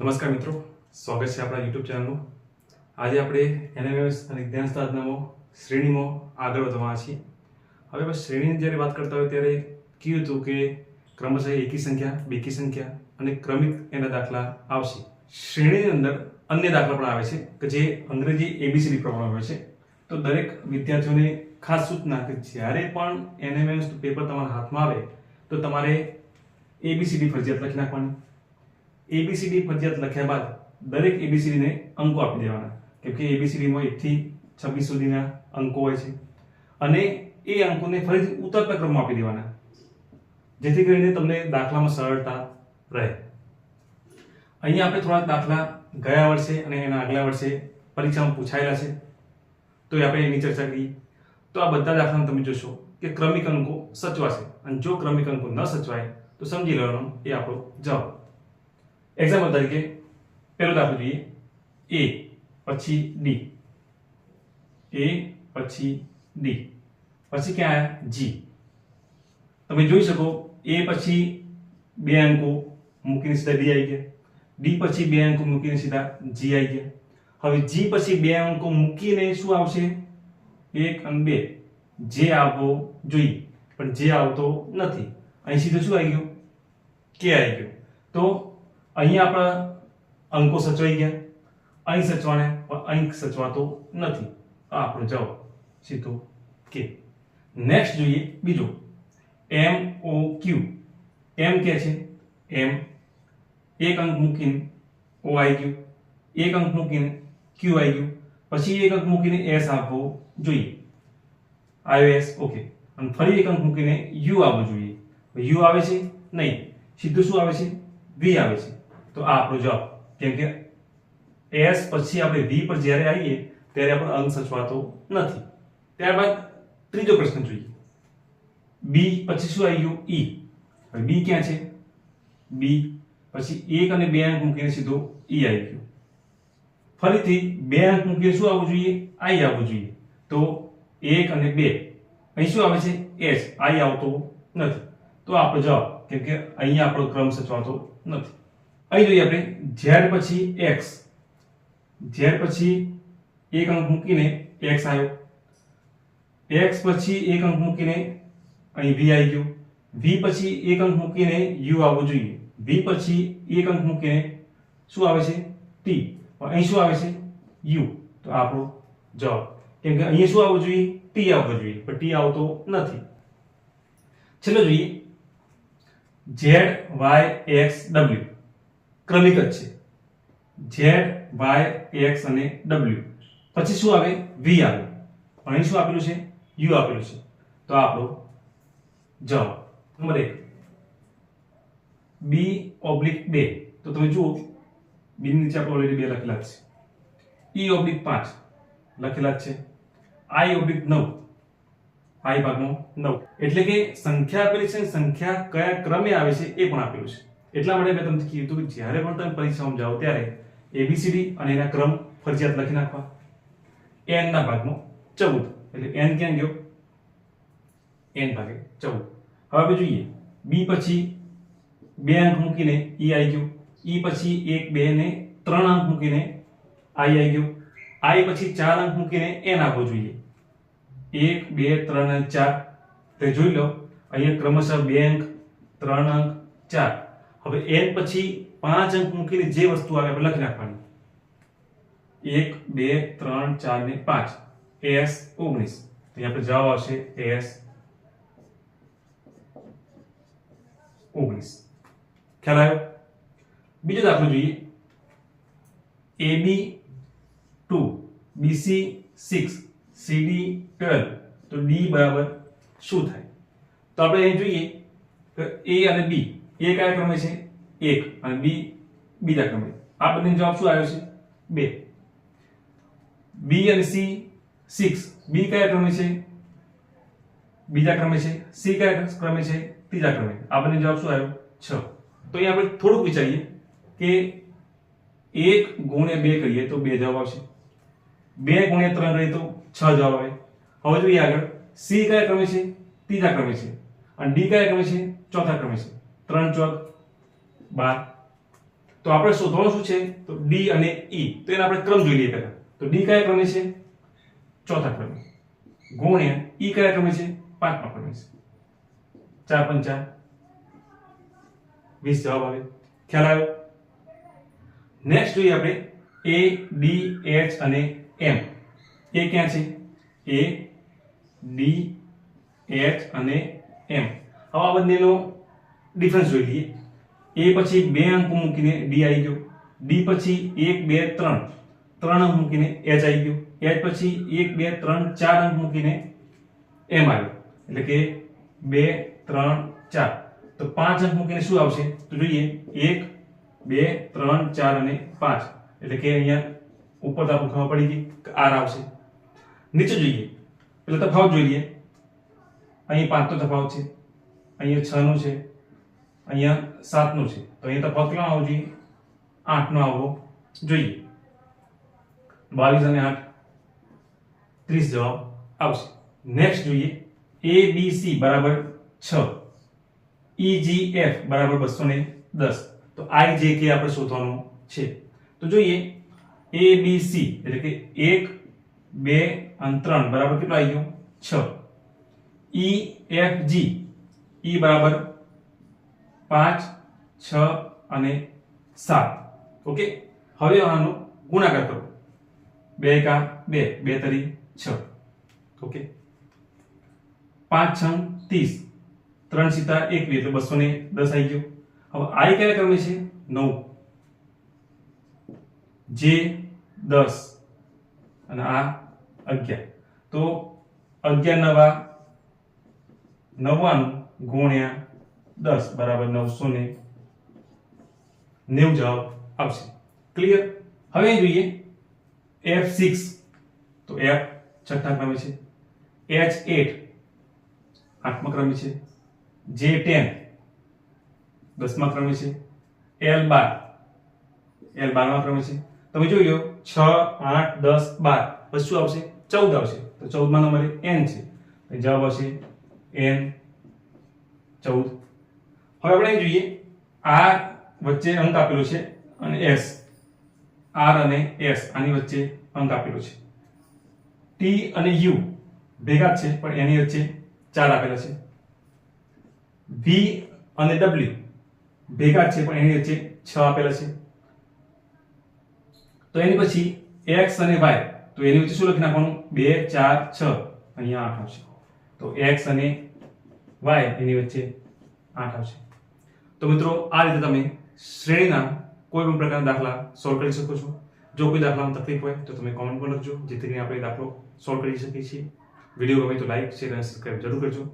નમસ્કાર મિત્રો, સ્વાગત છે આપણા યુટ્યુબ ચેનલનું આજે આપણે એનએમએસ અને જ્ઞાન સાધનામાં શ્રેણીમાં આગળ વધવાના છીએ. હવે બસ શ્રેણીની જ્યારે વાત કરતા હોય ત્યારે કહ્યું હતું કે ક્રમશઃ એકી સંખ્યા, બેકી સંખ્યા અને ક્રમિક એના દાખલા આવશે. શ્રેણીની અંદર અન્ય દાખલા પણ આવે છે કે જે અંગ્રેજી એબીસીડી પ્રમાણે હોય છે. તો દરેક વિદ્યાર્થીઓને ખાસ સૂચના કે જ્યારે પણ એનએમએસ પેપર તમારા હાથમાં આવે, તો તમારે એબીસીડી ફરજિયાત લખી નાખવાની. એબીસીડી ફરજિયાત લખ્યા બાદ દરેક એબીસીડીને અંકો આપી દેવાના. કેમ કે એબીસીડીમાં એકથી છવ્વીસ સુધીના અંકો હોય છે. અને એ અંકોને ફરીથી ઉતરતા ક્રમમાં આપી દેવાના. જેથી કરીને તમને દાખલામાં સરળતા રહે. અહીંયા આપણે થોડાક દાખલા ગયા વર્ષે અને એના આગલા વર્ષે પરીક્ષામાં પૂછાયેલા છે. તો એ આપણે એની ચર્ચા કરી. તો આ બધા દાખલામાં તમે જોશો કે ક્રમિક અંકો સચવાશે. અને જો ક્રમિક અંકો ન સચવાય, તો સમજી લેવાનો એ આપણો જવાબ. એક્ઝામ્પલ તરીકે, પહેલો દાખલો જોઈએ. એ પછી ડી એ પછી ડી પછી ક્યાં જી તમે જોઈ શકો એ પછી બે અંકો મૂકીને સીધા ડી આવી ગયા. ડી પછી બે અંકો મૂકીને સીધા જી આવી ગયા. હવે જી પછી બે અંકો મૂકીને શું આવશે? એક અને બે. જે આવવો જોઈએ, પણ જે આવતો નથી. અહીં સીધો શું આવી ગયું? કે આવી ગયું. તો અહીંયા આપણા અંકો સચવાઈ ગયા. અહીં સચવાને, પણ અહીં સચવાતો નથી. આ આપણો જવાબ સીધો કે. નેક્સ્ટ જોઈએ બીજો. એમ ઓ ક્યુ એમ કે છે? એમ એક અંક મૂકીને ઓ આવી ગયું. એક અંક મૂકીને ક્યુ આવી ગયું. પછી એક અંક મૂકીને એસ આપવો જોઈએ. આવ્યો એસ ઓકે અને ફરી એક અંક મૂકીને યુ આવવું જોઈએ. યુ આવે છે? નહીં. સીધું શું આવે છે? વી આવે છે. તો આ આપણો જવાબ. કેમ કે એસ પછી આપણે વી પર જ્યારે આવીએ, ત્યારે આપણો અંક સચવાતો નથી. ત્યારબાદ ત્રીજો પ્રશ્ન જોઈએ. બી પછી શું આવી ગયું? ઈ હવે બી ક્યાં છે? બી પછી એક અને બે અંક મૂકીને સીધો ઈ આવી ગયો. ફરીથી બે અંક મૂકીને શું આવવું જોઈએ? આઈ આવવું જોઈએ. તો એક અને બે. અહીં શું આવે છે? એસ આઈ આવતો નથી. તો આપણો જવાબ, કેમ કે અહીંયા આપણો ક્રમ સચવાતો નથી. અહીં જોઈએ આપણે ઝેડ પછી એક્સ. ઝેડ પછી એક અંક મૂકીને એક્સ આવ્યો એક્સ પછી એક અંક મૂકીને અહીં વી આવી ગયું. વી પછી એક અંક મૂકીને યુ આવવું જોઈએ. વી પછી એક અંક મૂકીને શું આવે છે? ટી. અહીં શું આવે છે? યુ. તો આપણો જવાબ. કેમ કે અહીંયા શું આવવું જોઈએ? ટી આવવું જોઈએ. પણ ટી આવતો નથી. છેલ્લો જોઈએ. Z Y X W. ક્રમિક જ છે. ઝેડ વાય એક્સ અને ડબલ્યુ પછી શું આવે? વી આવે. અહીં શું આપેલું છે? યુ આપેલું છે. તો આપણો જવાબ. નંબર એક. બી ઓબ્લિક બે. તો તમે જુઓ બી નીચે આપણે ઓલરેડી બે લખેલા છે. ઈ ઓબ્લિક પાંચ લખેલા છે. આઈ ઓબ્લિક નવ. આઈ ભાગનો નવ. એટલે કે સંખ્યા આપેલી છે સંખ્યા કયા ક્રમે આવે છે એ પણ આપેલું છે. એટલા માટે મેં તમને કીધું કે જ્યારે પણ તમે પરીક્ષામાં જાઓ ત્યારે એબીસીડી અને એના ક્રમ ફરજિયાત લખી નાખવા. એન ના ભાગમાં ચૌદ. એટલે એન ક્યાં ગયો? એન ભાગે ચૌદ. હવે આપણે જોઈએ. બી પછી બે અંક મૂકીને ઈ આવી ગયું. ઈ પછી એક, બે ને ત્રણ અંક મૂકીને આઈ આવી ગયું. આઈ પછી ચાર અંક મૂકીને એન આપવો જોઈએ. એક, બે, ત્રણ અને ચાર. તે જોઈ લો. અહીંયા ક્રમશઃ બે અંક, ત્રણ અંક, ચાર. હવે એન પછી પાંચ અંક મૂકીને જે વસ્તુ આવે આપણે લખી નાખવાની. એક, બે, ત્રણ, ચાર ને પાંચ. એસ ઓગણીસ. તો અહીંયા આપણે જવાબ આવશે એસ ઓગણીસ. ખ્યાલ આવ્યો? બીજો દાખલો જોઈએ. A B two BC six CD twelve. તો ડી બરાબર શું થાય? તો આપણે અહીં જોઈએ કે એ અને બી એ કયા ક્રમે છે? એક. અને બી, બીજા ક્રમે. આ બંને જવાબ શું આવ્યો છે? બે. બી અને સી, સિક્સ. બી કયા ક્રમે છે? બીજા ક્રમે છે. સી કયા ક્રમે છે? ત્રીજા ક્રમે. આ બંને જવાબ શું આવ્યો? છ. તો અહીં આપણે થોડુંક વિચારીએ કે એક ગુણ્યા બે કરીએ તો બે જવાબ આવશે. બે ગુણ્યા ત્રણ કરીએ તો છ જવાબ આવે. હવે જોઈએ આગળ. સી કયા ક્રમે છે? ત્રીજા ક્રમે છે. અને ડી કયા ક્રમે છે? ચોથા ક્રમે છે. ત્રણ ચોક, બાર. તો આપણે શોધવાનું શું છે? તો ડી અને ઈ તો એને આપણે ક્રમ જોઈ લઈએ પહેલા. તો ડી કયા ક્રમે છે? ચોથા ક્રમે. ગુણ્યા ઈ કયા ક્રમે છે? પાંચમા ક્રમે છે. ચાર પંચા વીસ જવાબ આવે. ખ્યાલ આવ્યો? નેક્સ્ટ જોઈએ આપણે એ ડી એચ અને એમ એ ક્યાં છે? એ ડી એચ અને એમ હવે આ બંનેનો ડિફરન્સ જોઈ લઈએ. એ પછી બે અંક મૂકીને ડી આવી ગયો. ડી પછી એક, બે, ત્રણ. ત્રણ અંક મૂકીને એચ આવી ગયો. એચ પછી એક, બે, ત્રણ, ચાર અંક મૂકીને એમ આવ્યો. એટલે કે બે, ત્રણ, ચાર. તો પાંચ અંક મૂકીને શું આવશે? તો જોઈએ, એક, બે, ત્રણ, ચાર અને પાંચ. એટલે કે અહીંયા ઉપર તો ખબર પડી ગઈ આર આવશે. નીચે જોઈએ. એટલે તફાવત જોઈ લઈએ. અહીં પાંચનો તફાવત છે. અહીંયા છ નો છે. અહીંયા સાતનું છે. તો અહીંયા તફાવત કેટલો આવવો જોઈએ આઠનો આવવો જોઈએ. બાવીસ અને આઠ, ત્રીસ જવાબ આવશે. નેક્સ્ટ જોઈએ એ બી સી બરાબર છ ઈ જી એફ બરાબર બસો ને દસ. તો આઈ જે કે આપણે શોધવાનું છે. તો જોઈએ એ બી સી એટલે કે એક, બે અને ત્રણ બરાબર કેટલો આવી ગયું? છ. ઈ એફ જી ઈ બરાબર પાંચ, છ અને સાત. ઓકે? હવે આનો ગુણાકાર કરો. બે એકા બે બે તરી છ. ઓકે? પાંચ, છ, ત્રીસ. ત્રણ સીતા એકવીસ એટલે બસો ને દસ આવી ગયો. હવે આઈ કયા ક્રમે છે? નવ. જે દસ. અને આ અગિયાર. તો અગિયાર નવા નવ્વાણું ગુણ્યા દસ બરાબર નવસો ને નેવું જવાબ આવશે. ક્લિયર હવે જોઈએ એફ સિક્સ તો એફ છઠ્ઠા ક્રમે છે. એચ એટ આઠમા ક્રમે છે. જે ટેન દસમા ક્રમે છે. એલ બાર એલ બારમા ક્રમે છે. તમે જોઈ લો છ, આઠ, દસ, બાર. પછી શું આવશે? ચૌદ આવશે. તો ચૌદમાં નંબરે એન છે. જવાબ આવશે એન ચૌદ. હવે આપણે જોઈએ આર વચ્ચે અંક આપેલો છે અને એસ. આર અને એસ, આની વચ્ચે અંક આપેલો છે. ટી અને યુ ભેગા છે, પણ એની વચ્ચે ચાર આપેલા છે. વી અને ડબલ્યુ ભેગા છે, પણ એની વચ્ચે છ આપેલા છે. તો એની પછી એક્સ અને વાય, તો એની વચ્ચે શું લખી નાખવાનું? બે, ચાર, છ. અહીંયા આઠ આવશે. તો એક્સ અને વાય એની વચ્ચે આઠ આવશે. તો મિત્રો, આ રીતે તમે શ્રેણીના કોઈ પણ પ્રકારના દાખલા સોલ્વ કરી શકો છો. જો કોઈ દાખલામાં તકલીફ હોય, તો તમે કોમેન્ટ પણ લખજો. જેથી કરીને આપણે દાખલો સોલ્વ કરી શકીએ છીએ. વીડિયો ગમે તો લાઈક શેર અને સબસ્ક્રાઈબ જરૂર કરજો.